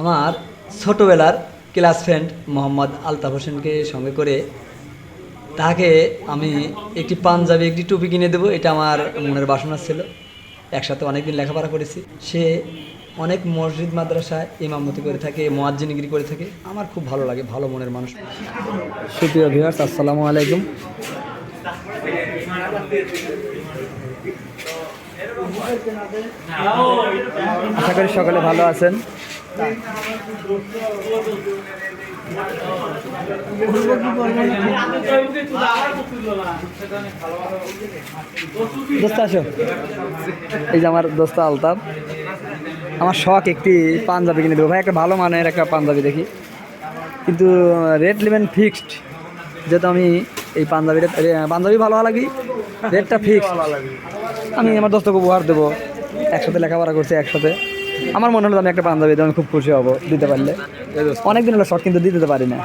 আমার ছোটোবেলার class friend Mohammad Altaf হোসেনকে সঙ্গে করে তাকে আমি একটি পাঞ্জাবি, একটি টুপি কিনে দেবো, এটা আমার মনের বাসনা ছিল। একসাথে অনেকদিন লেখাপড়া করেছি। সে অনেক মসজিদ, মাদ্রাসায় ইমামতি করে থাকে মোয়াজ্জিনিগিরি করে থাকে। আমার খুব ভালো লাগে, ভালো মনের মানুষ। সুপ্রিয় ভিউয়ার্স আসসালামু আলাইকুম। আশা করি সকলে ভালো আছেন। এই যে আমার দোস্ত আলতাব আমার শখ একটি পাঞ্জাবি কিনে দেবো। ভাই, একটা ভালো মানের একটা পাঞ্জাবি দেখি। কিন্তু রেট নেবেন ফিক্সড, যেহেতু আমি এই পাঞ্জাবিটা পাঞ্জাবি ভালো লাগি রেটটা ফিক্সড। আমি আমার দোস্তকে উপহার দেবো। একসাথে লেখাপড়া করছি একসাথে। আমার মনে হলো আমি একটা পাঞ্জাবি দেবো আমি খুব খুশি হব, দিতে পারলে। অনেক দিন হলো শখ, কিন্তু দিতে পারি না।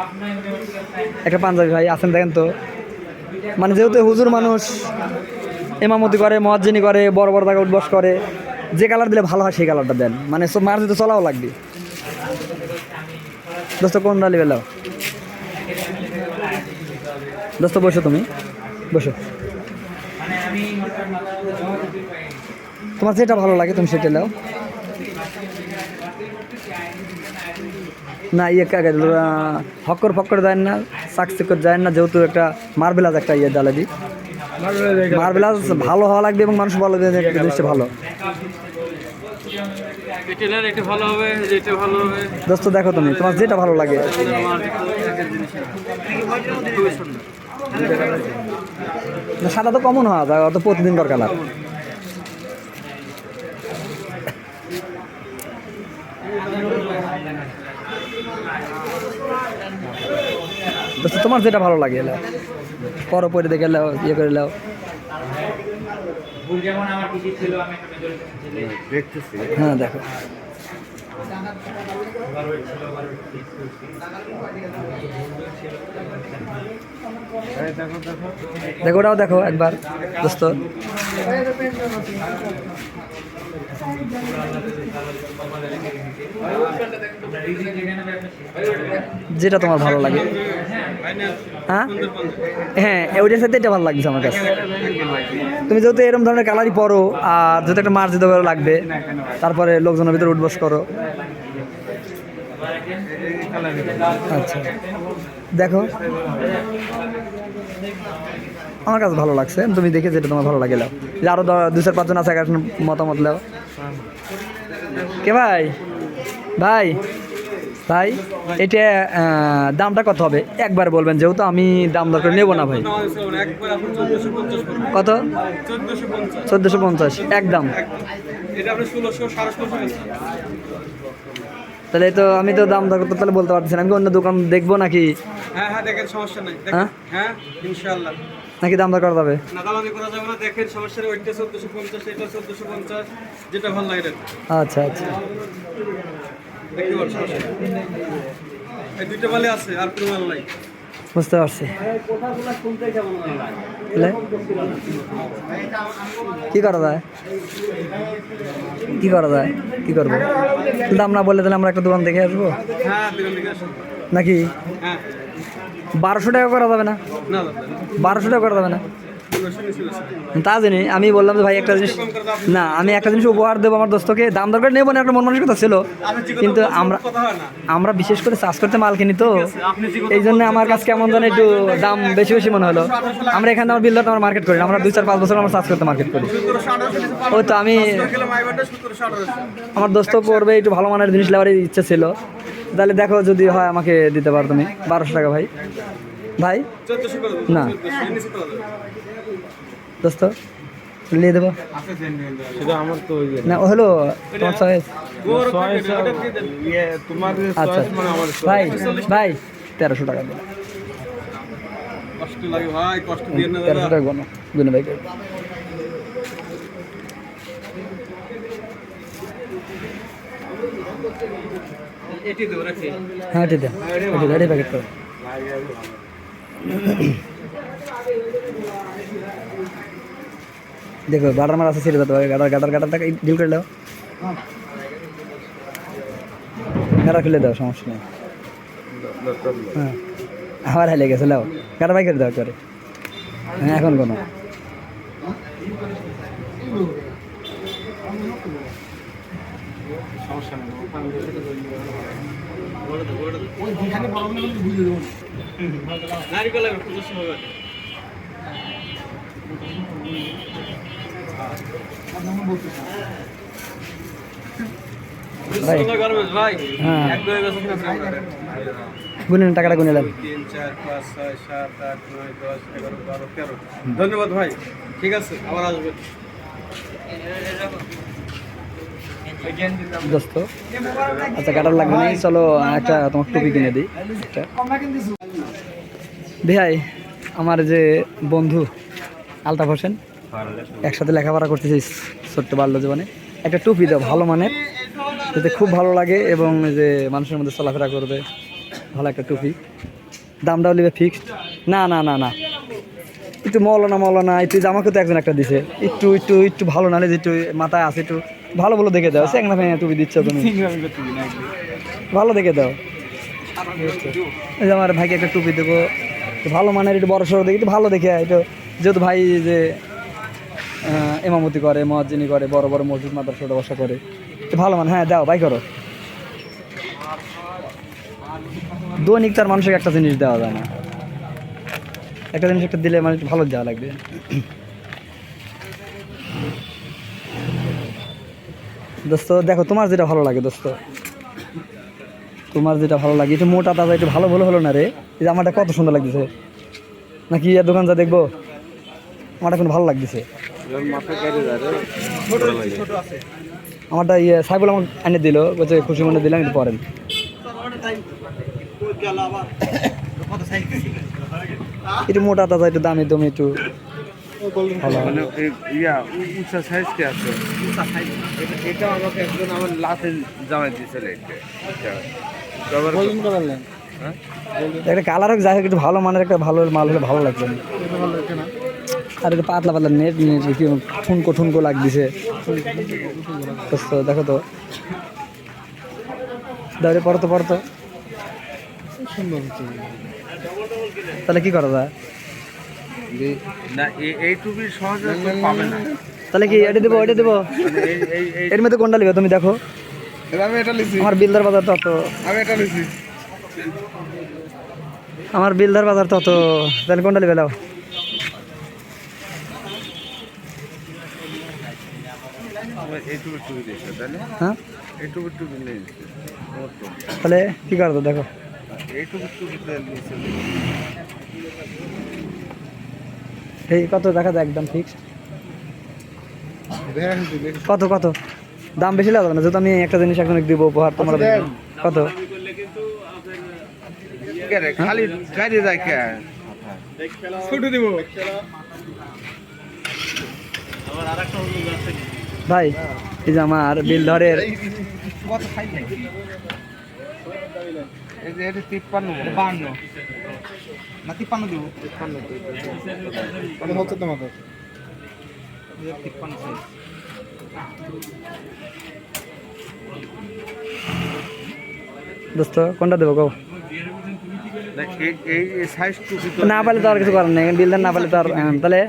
একটা পাঞ্জাবি ভাই আছেন, দেখেন তো। মানে যেহেতু হুজুর মানুষ, এমামতি করে মহাজিনী করে, বড় বড় জায়গায় উঠবস করে, যে কালার দিলে ভালো হয় সেই কালারটা দেন। মানে মার দিতে চলাও লাগবে। দোস্ত, কোন ডালি বেলাও? দোস্ত, বসো তুমি। বসো। তোমার যেটা ভালো লাগে তুমি সেটা নাও। না ইয়ে কাকে হক্কর ফক্কর যায় না সাকসিকর যায় না যেহেতু একটা মার্বেলাস একটা ইয়ে জ্বালাবি মার্বেলাস ভালো হওয়া লাগবে এবং মানুষ বলবে যে জিনিসটা ভালো। ভালো ভালো দোস্ত দেখো তুমি তোমার যেটা ভালো লাগে। সাদা তো কমন হওয়া যায় অত প্রতিদিন দরকার তোমার যেটা ভালো লাগে, এলাও। পর, পরে দেখে এলাও ইয়ে করে এলাও। হ্যাঁ দেখো। দেখো, ওটাও দেখো একবার, দোস্ত। যেটা তোমার ভালো লাগে। হ্যাঁ? হ্যাঁ ওইটার সাথে এটা ভালো লাগছে আমার কাছে। তুমি যেহেতু এরকম ধরনের কালারই পরো, আর যেহেতু একটা মার্জিত করে লাগবে, তারপরে লোকজনের ভিতরে উঠবস করো। আচ্ছা। দেখো। আমার কাছে ভালো লাগছে, তুমি দেখে যেটা তোমার ভালো লাগে লাও যে আরও দ- দু চার পাঁচজন আছে মতামত লাও কে ভাই? ভাই? ভাই এটা দামটা কত হবে? একবার বলবেন যেহেতু আমি দাম দরকার নেব না ভাই। কত? চোদ্দশো পঞ্চাশ। একদম। তাহলে তো আমি তো দাম দর করতে তাহলে বলতে পারছি না। আমি অন্য দোকান দেখব নাকি? হ্যাঁ হ্যাঁ দেখেন সমস্যা নাই। হ্যাঁ? হ্যাঁ ইনশাল্লাহ নাকি দাম দর করা যাবে? না করা যাবে না দেখেন সমস্যা নেই। ওইটা চোদ্দশো পঞ্চাশ এটা চোদ্দশো পঞ্চাশ যেটা ভালো লাগে। আচ্ছা আচ্ছা। দেখতে পারেন এই দুইটা মালে আছে আর কোনো মাল নাই। বুঝতে পারছি। কি করা যায়? কি করা যায়? কি করব? দাম না বললে তাহলে আমরা একটা দোকান দেখে আসব? হ্যাঁ নাকি? হ্যাঁ। বারোশো টাকা করা যাবে না। বারোশো টাকা করা যাবে না? তা জানি আমি বললাম যে ভাই, একটা জিনিস না, আমি একটা জিনিস উপহার দেবো আমার দোস্তকে। দাম দরকার নেব না একটা মন মানসিকতা ছিল। কিন্তু আমরা আমরা বিশেষ করে চাষ করতে মাল কিনি তো। এই জন্য আমার কাছে কেমন যেন একটু দাম বেশি বেশি মনে হলো। আমরা এখানে আমার বিল্ডার আমার মার্কেট করি। আমরা দুই, চার, পাঁচ বছর আমরা চাষ করতে মার্কেট করি। ওই তো আমি আমার দোস্ত পড়বে একটু ভালো মানের জিনিস নেওয়ার ইচ্ছা ছিল। তাহলে দেখো যদি হয় আমাকে দিতে পারো তুমি। বারোশো টাকা ভাই। ভাই? না। চোদ্দশো নিচে করে দেবো দোস্ত নিয়ে দেবো। ওই না ও হলো তোমার চয়েস দেন। ইয়ে আচ্ছা। মানে আমার ভাই ভাই তেরোশো টাকা দিন। না তেরোশো টাকা গোনো গুনে ভাই। এটি দেবো হ্যাঁ ঠিক আছে ওকে গাড়ি প্যাকেট করো। দেখো গাটার মার আছে ছেড়ে দিতে হবে গাটার গাটার গাটার টাকা ডিল করে নাও। গাড়া খুলে দাও সমস্যা নেই। হ্যাঁ আবার হেলে গেছে লাও গাড়া বাই করে দাও করে হ্যাঁ এখন কোনো। নারিকেল লাগবে পুজোর সময় ভাই। গার্মেন্টস ভাই হ্যাঁ। এক দুই বছর থেকে আমরা। গুনে টাকাটা গুনে নেন। তিন চার পাঁচ ছয় সাত আট নয় দশ এগারো বারো তেরো। ধন্যবাদ ভাই। ঠিক আছে আবার দোস্ত আচ্ছা গাটার লাগবে না চলো একটা তোমার টুপি কিনে দিই। ভাই আমার যে বন্ধু আলতাফ হোসেন। একসাথে লেখাপড়া করতেছি ছোট্ট বাল্য জীবনে। একটা টুপি দাও ভালো মানের। যাতে খুব ভালো লাগে এবং যে মানুষের মধ্যে চলাফেরা করবে ভালো একটা টুপি। দামটাও নেবে ফিক্সড না না না না। একটু মৌলানা মৌলানা একটু আমাকে তো একজন একটা দিছে। একটু একটু একটু ভালো নালে যে একটু মাথায় আছে একটু ভালো ভালো দেখে দাও। স্যাংনা ফ্যাংনা টুপি দিচ্ছ তুমি। ভালো দেখে দাও। আমার ভাইকে একটা টুপি দেবো। ভালো মানের একটু বড় সড়ো দেখে একটু ভালো দেখে একটু যেহেতু ভাই যে এমামতি করে মহাজিনী করে, বড় বড় মসজিদ মাদার ছোটো বসা করে ভালো মান হ্যাঁ দাও ভাই করো। দৈনিক তার মানুষকে একটা জিনিস দেওয়া যায় না। একটা জিনিস একটা দিলে মানে ভালো দেওয়া লাগবে। দোস্ত, দেখো, তোমার যেটা ভালো লাগে, দোস্ত। তোমার যেটা ভালো লাগে একটু মোটা তাজা একটু ভালো ভালো হলো না রে? এই আমারটা কত সুন্দর লাগতেছে। নাকি দোকান যা দেখব? আমারটা এখন ভালো লাগতেছে। মাথা কেটে যায় ছোট আছে আমারটা ইয়ে সাইবুল আমার এনে দিল বলছে খুশি মনে দিলাম একটু পরেন একটু মোটা তাজা একটু দামি দমি একটু ভালো। মানে উঁচা সাইজ আছে? এটা- এটা আমাকে একজন আমার লাতে জামাই দিয়েছিল এটা। ব্যবহার করতে- হ্যাঁ? একটা কালার হোক যাই হোক একটু ভালো মানের একটা ভালো মাল হলে ভালো লাগবে। না? আর একটু পাতলা পাতলা নেট নেট কি ঠুনকো ঠুনকো লাগতেছে। দোস্ত দেখো তো। দাঁড়িয়ে পড়ো তো পড়ো তো। তাহলে কি করা যায় না এই- এই টুপির সহজে তো পাবে না। তাহলে কি এটা দেবো এটা দেবো? এর মধ্যে কোনটা নেবে তুমি দেখো। এটা আমার বিলদার বাজার তত। আমি এটা আমার বিলদার বাজার তত। তাহলে কোনটা নেবে দাও এই টুপির টুপি দিয়েছে তাহলে হ্যাঁ। তাহলে কি করব দেখো? এই কত দেখা যায় একদম ফিক্সড কত কত? দাম বেশি লাগবে না? যেহেতু আমি একটা জিনিস এখন দিব উপহার তোমরা কত? খালি গাড়ি যায় কে? ছোট দিব। ভাই এই যে আমার বিলধরের দোস্ত কোনটা দেবো কও? না, টুপি তো না পারলে তো আর কিছু করার নেই বিলদার না পারলে তো আর হ্যাঁ, তাহলে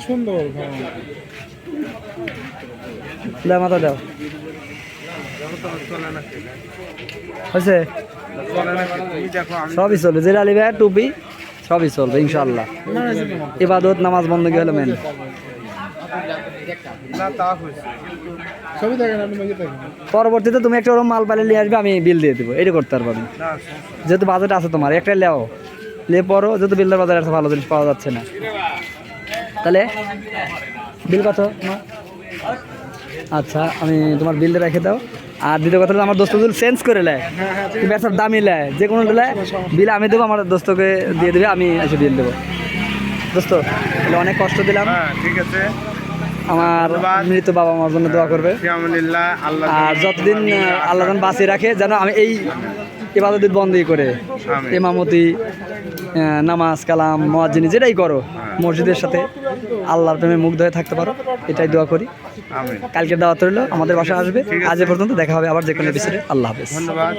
সুন্দর মাথা সবই চলবে যেটা লিবে টুপি, সবই চলবে ইনশাল্লাহ ইবাদত, নামাজ বন্ধ গিয়ে হলো মেন না তা হয়েছে ছবি দেখেন আপনি মেজে দেখেন পরবর্তীতে তুমি একটা ওরকম মাল পালে নিয়ে আসবে আমি বিল দিয়ে দেবো। এটা করতে পারব আমি। না যেহেতু বাজেট আছে তোমার একটা লেও। লে পরো যেহেতু বিলদার বাজারে এত ভালো জিনিস পাওয়া যাচ্ছে না। তাহলে বিল কত? তোমার? আচ্ছা আমি তোমার বিলটা রেখে দাও। আর দ্বিতীয় কথা আমার দোস্ত যদি চেঞ্জ করে নেয় ব্যবসার দামই নেয় যে কোনো দিলে বিল আমি দেবো আমার দোস্তকে দিয়ে দেবে আমি এসে বিল দেবো। দোস্ত তাহলে অনেক কষ্ট দিলাম। হ্যাঁ ঠিক আছে। আমার মৃত বাবা আমার জন্য দোয়া করবে। আর যতদিন আল্লাহ বাঁচিয়ে রাখে যেন আমি এই এবাদত বন্ধই করে। ইমামতি নামাজ কালাম মহাজিনী যেটাই করো মসজিদের সাথে আল্লাহর প্রেমে মুগ্ধ হয়ে থাকতে পারো এটাই দোয়া করি। কালকে দাওয়াত রইল আমাদের বাসা আসবে। আজ এ পর্যন্ত দেখা হবে আবার যে কোনো বিষয়ে। আল্লাহ হাফেজ। ধন্যবাদ।